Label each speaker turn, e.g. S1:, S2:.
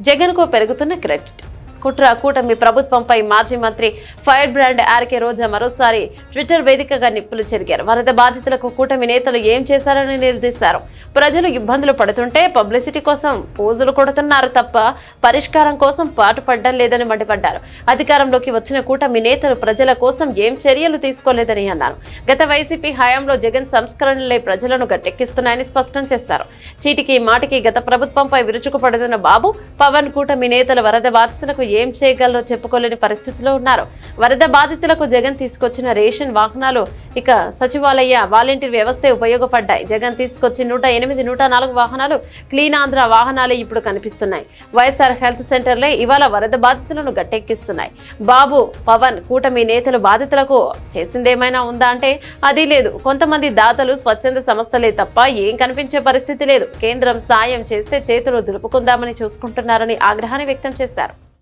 S1: జగన్కు పెరుగుతున్న క్రెడిట్. కుట్ర కూటమి ప్రభుత్వంపై మాజీ మంత్రి ఫైర్ బ్రాండ్ ఆర్కే రోజా మరోసారి ట్విట్టర్ వేదికగా నిప్పులు చెరిగారు. వరద బాధితులకు కూటమి నేతలు ఏం చేశారని నిలదీశారు ప్రజలు ఇబ్బందులు పడుతుంటే పబ్లిసిటీ కోసం పోజులు కొడుతున్నారు తప్ప పరిష్కారం కోసం పాటుపడ్డం లేదని మండిపడ్డారు. అధికారంలోకి వచ్చిన కూటమి నేతలు ప్రజల కోసం ఏం చర్యలు తీసుకోలేదని అన్నారు. గత వైసీపీ హయాంలో జగన్ సంస్కరణలే ప్రజలను గట్టెక్కిస్తున్నాయని స్పష్టం చేశారు. చీటికి మాటికి గత ప్రభుత్వంపై విరుచుకుపడుతున్న బాబు పవన్ కూటమి నేతలు వరద బాధితులకు ఏం చేయగలరో చెప్పుకోలేని పరిస్థితిలో ఉన్నారు. వరద బాధితులకు జగన్ తీసుకొచ్చిన రేషన్ వాహనాలు ఇక సచివాలయ వాలంటీర్ వ్యవస్థే ఉపయోగపడ్డాయి. జగన్ తీసుకొచ్చి నూట ఎనిమిది నూట నాలుగు వాహనాలు క్లీన్ ఆంధ్ర వాహనాలే ఇప్పుడు కనిపిస్తున్నాయి. వైఎస్ఆర్ హెల్త్ సెంటర్లే ఇవాళ వరద బాధితులను గట్టెక్కిస్తున్నాయి. బాబు పవన్ కూటమి నేతలు బాధితులకు చేసిందేమైనా ఉందా అంటే అది లేదు. కొంతమంది దాతలు స్వచ్ఛంద సంస్థలే తప్ప ఏం కనిపించే పరిస్థితి లేదు. కేంద్రం సాయం చేస్తే చేతులు దులుపుకుందామని చూసుకుంటున్నారని ఆగ్రహాన్ని వ్యక్తం చేశారు.